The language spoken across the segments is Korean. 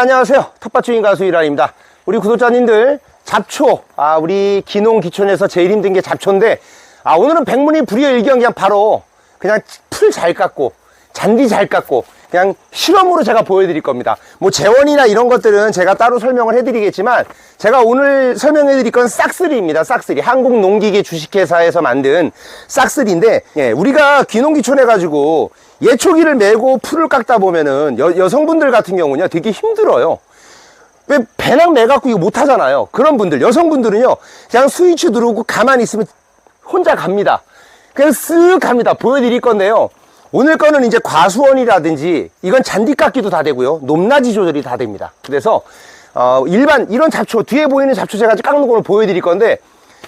안녕하세요. 텃밭 주인 가수 이란입니다. 우리 구독자님들, 잡초. 아, 우리 기농 기촌에서 제일 힘든 게 잡초인데, 아, 오늘은 백문이 불여 일견 그냥 바로 그냥 풀 잘 깎고, 잔디 잘 깎고, 그냥 실험으로 제가 보여드릴 겁니다. 뭐 재원이나 이런 것들은 제가 따로 설명을 해드리겠지만, 제가 오늘 설명해드릴 건 싹쓸이입니다. 싹쓸이. 한국농기계 주식회사에서 만든 싹쓸이인데, 예, 우리가 기농기촌 해가지고 예초기를 메고 풀을 깎다 보면은 여, 여성분들 같은 경우는요 되게 힘들어요. 왜 배낭 매갖고 이거 못하잖아요. 그런 분들, 여성분들은요 그냥 스위치 누르고 가만히 있으면 혼자 갑니다. 그냥 쓱 갑니다. 보여드릴 건데요. 오늘 거는 이제 과수원이라든지 이건 잔디 깎기도 다 되고요. 높낮이 조절이 다 됩니다. 그래서 어, 일반 이런 잡초 뒤에 보이는 잡초 제가 깎는 거를 보여드릴 건데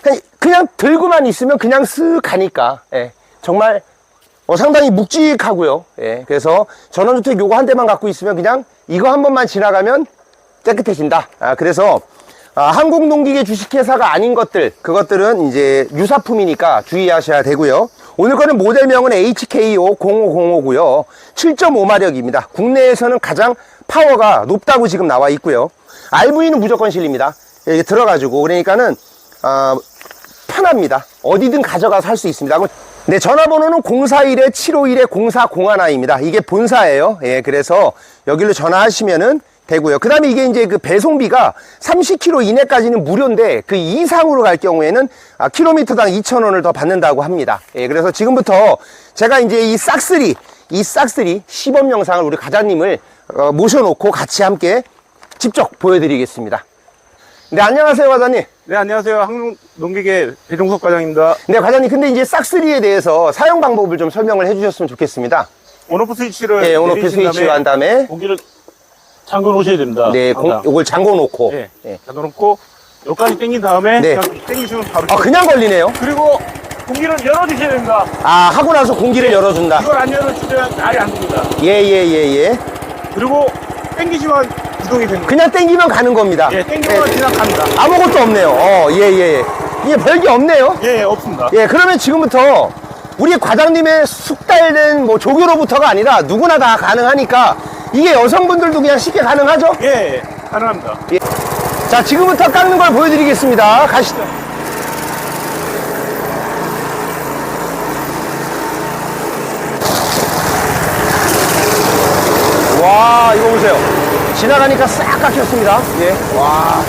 그냥, 그냥 들고만 있으면 그냥 쓱 가니까 예, 정말 어, 상당히 묵직하고요. 예, 그래서 전원주택 요거 한 대만 갖고 있으면 그냥 이거 한 번만 지나가면 깨끗해진다. 아, 그래서 아, 한국농기계 주식회사가 아닌 것들 그것들은 이제 유사품이니까 주의하셔야 되고요. 오늘 거는 모델명은 HKO0505고요. 7.5마력입니다. 국내에서는 가장 파워가 높다고 지금 나와 있고요. RV는 무조건 실립니다. 이게 들어가지고 그러니까는 아, 편합니다. 어디든 가져가서 할 수 있습니다. 네, 전화번호는 041-751-0401입니다. 이게 본사예요. 예, 그래서 여기로 전화하시면은 되고요. 그 다음에 이게 이제 그 배송비가 30km 이내까지는 무료인데 그 이상으로 갈 경우에는 아, 킬로미터당 2,000원을 더 받는다고 합니다. 예, 그래서 지금부터 제가 이제 이 싹쓸이, 이 싹쓸이 시범 영상을 우리 과장님을 어, 모셔놓고 같이 함께 직접 보여드리겠습니다. 네, 안녕하세요, 과장님. 네, 안녕하세요. 한국농기계 배종석 과장입니다. 네, 과장님. 근데 이제 싹쓸이에 대해서 사용 방법을 좀 설명을 해주셨으면 좋겠습니다. 온오프 스위치를 네, 온오프 내리신 스위치 한 다음에 고기를 잠궈 놓으셔야 됩니다. 네, 공, 항상. 이걸 잠궈 놓고. 네, 네. 잠궈 놓고 여기까지 당긴 다음에 네. 그냥 당기시면 바로 아, 그냥 걸리네요. 그리고 공기를 열어주셔야 됩니다. 아, 하고 나서 공기를 열어준다. 이걸 안 열어주면 알이 안 됩니다. 예, 예, 예, 예. 그리고 당기시면 구동이 됩니다. 그냥 땡기면 가는 겁니다. 예, 당기면 네. 그냥 갑니다. 아무것도 없네요. 어, 예, 예, 예. 이게 별게 없네요. 예, 예, 없습니다. 예, 그러면 지금부터 우리 과장님의 숙달된 뭐 조교로부터가 아니라 누구나 다 가능하니까 이게 여성분들도 그냥 쉽게 가능하죠? 예, 예, 가능합니다. 자, 지금부터 깎는 걸 보여드리겠습니다. 가시죠. 와, 이거 보세요. 지나가니까 싹 깎였습니다. 예. 와.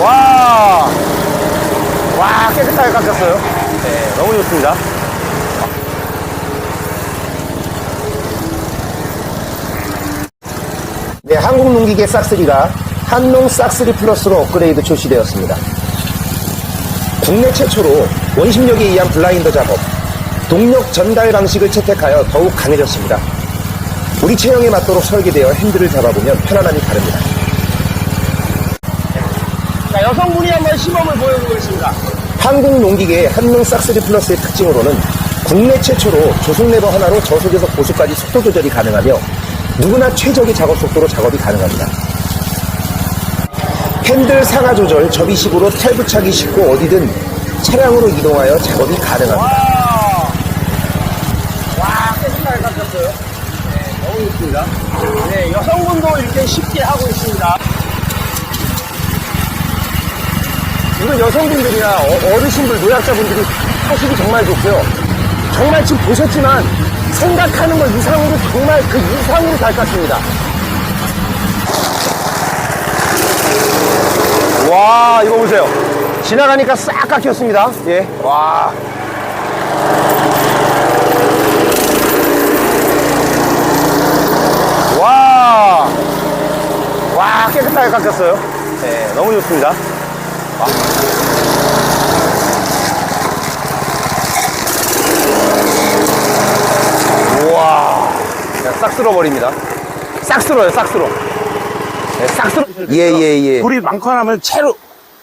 와. 와, 깨끗하게 깎였어요. 네, 너무 좋습니다. 네, 한국농기계 싹쓸이가 한농 싹쓸이 플러스로 업그레이드 출시되었습니다. 국내 최초로 원심력에 의한 블라인더 작업, 동력 전달 방식을 채택하여 더욱 강해졌습니다. 우리 체형에 맞도록 설계되어 핸들을 잡아보면 편안함이 다릅니다. 자, 여성분이 한번 시범을 보여보겠습니다. 한국농기계 한농 싹쓸이 플러스의 특징으로는 국내 최초로 조속 레버 하나로 저속에서 고속까지 속도 조절이 가능하며 누구나 최적의 작업 속도로 작업이 가능합니다. 핸들 상하 조절, 접이식으로 탈 부착이 쉽고 어디든 차량으로 이동하여 작업이 가능합니다. 와, 깨끗하게 깎였어요. 네, 너무 좋습니다. 네, 여성분도 이렇게 쉽게 하고 있습니다. 이건 여성분들이나 어- 어르신들, 노약자분들이 하시기 정말 좋고요. 정말 지금 보셨지만 생각하는 것 이상으로 정말 그 이상으로 잘 깎습니다. 와, 이거 보세요. 지나가니까 싹 깎였습니다. 예. 와. 와. 와, 깨끗하게 깎였어요. 네, 너무 좋습니다. 우와. 그냥 싹 쓸어버립니다. 싹 쓸어요, 싹 쓸어. 네, 싹 쓸어. 예, 예, 예. 돌이 많거나 하면 채로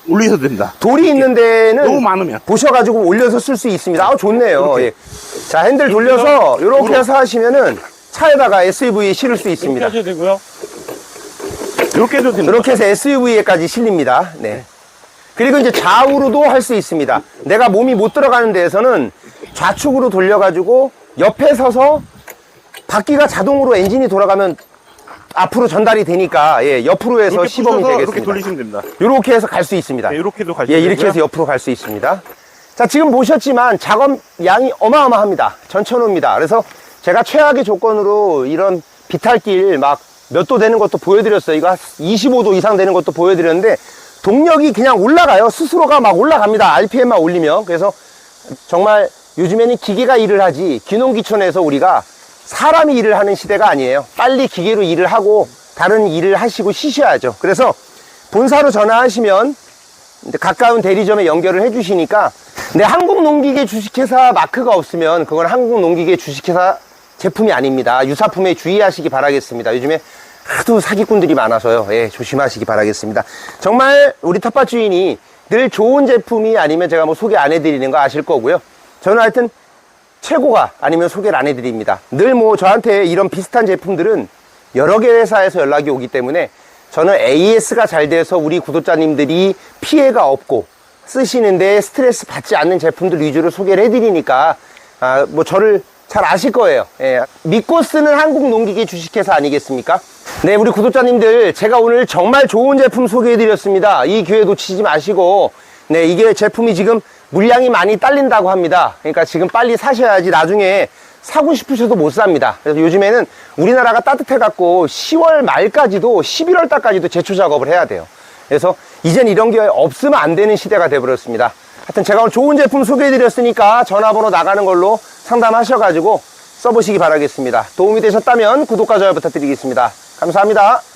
올리셔도 됩니다. 돌이 있는 데는 너무 많으면. 보셔가지고 올려서 쓸 수 있습니다. 아, 좋네요. 예. 자, 핸들 돌려서 이렇게. 해서 하시면은 차에다가 SUV 실을 수 이렇게 있습니다. 하셔도 되고요. 이렇게 해도 됩니다. 이렇게 해서 SUV에까지 실립니다. 네. 그리고 이제 좌우로도 할 수 있습니다. 내가 몸이 못 들어가는 데에서는 좌측으로 돌려가지고 옆에 서서 바퀴가 자동으로 엔진이 돌아가면 앞으로 전달이 되니까 예, 옆으로 해서 시범이 부셔서 이렇게 되겠습니다. 돌리시면 됩니다. 이렇게 해서 갈 수 있습니다. 네, 이렇게도 갈수 예, 이렇게 해서 옆으로 갈 수 있습니다. 자, 지금 보셨지만 작업 양이 어마어마합니다. 전천후입니다. 그래서 제가 최악의 조건으로 이런 비탈길 막 몇 도 되는 것도 보여드렸어요. 이거 한 25도 이상 되는 것도 보여드렸는데 동력이 그냥 올라가요. 스스로가 막 올라갑니다. RPM만 올리면. 그래서 정말 요즘에는 기계가 일을 하지 귀농귀촌에서 우리가 사람이 일을 하는 시대가 아니에요. 빨리 기계로 일을 하고 다른 일을 하시고 쉬셔야죠. 그래서 본사로 전화하시면 가까운 대리점에 연결을 해주시니까 근데 한국농기계 주식회사 마크가 없으면 그건 한국농기계 주식회사 제품이 아닙니다. 유사품에 주의하시기 바라겠습니다. 요즘에 하도 사기꾼들이 많아서요. 예, 조심하시기 바라겠습니다. 정말 우리 텃밭 주인이 늘 좋은 제품이 아니면 제가 뭐 소개 안 해드리는 거 아실 거고요. 저는 하여튼 최고가 아니면 소개를 안 해드립니다. 늘 뭐 저한테 이런 비슷한 제품들은 여러 개 회사에서 연락이 오기 때문에 저는 AS가 잘 돼서 우리 구독자님들이 피해가 없고 쓰시는데 스트레스 받지 않는 제품들 위주로 소개를 해드리니까 아, 뭐 저를 잘 아실 거예요. 예, 믿고 쓰는 한국 농기계 주식회사 아니겠습니까? 네, 우리 구독자님들 제가 오늘 정말 좋은 제품 소개해드렸습니다. 이 기회 놓치지 마시고 네, 이게 제품이 지금 물량이 많이 딸린다고 합니다. 그러니까 지금 빨리 사셔야지 나중에 사고 싶으셔도 못 삽니다. 그래서 요즘에는 우리나라가 따뜻해갖고 10월 말까지도 11월 달까지도 제초 작업을 해야 돼요. 그래서 이젠 이런 게 없으면 안 되는 시대가 돼버렸습니다. 하여튼 제가 오늘 좋은 제품 소개해드렸으니까 전화번호 나가는 걸로 상담하셔가지고 써보시기 바라겠습니다. 도움이 되셨다면 구독과 좋아요 부탁드리겠습니다. 감사합니다.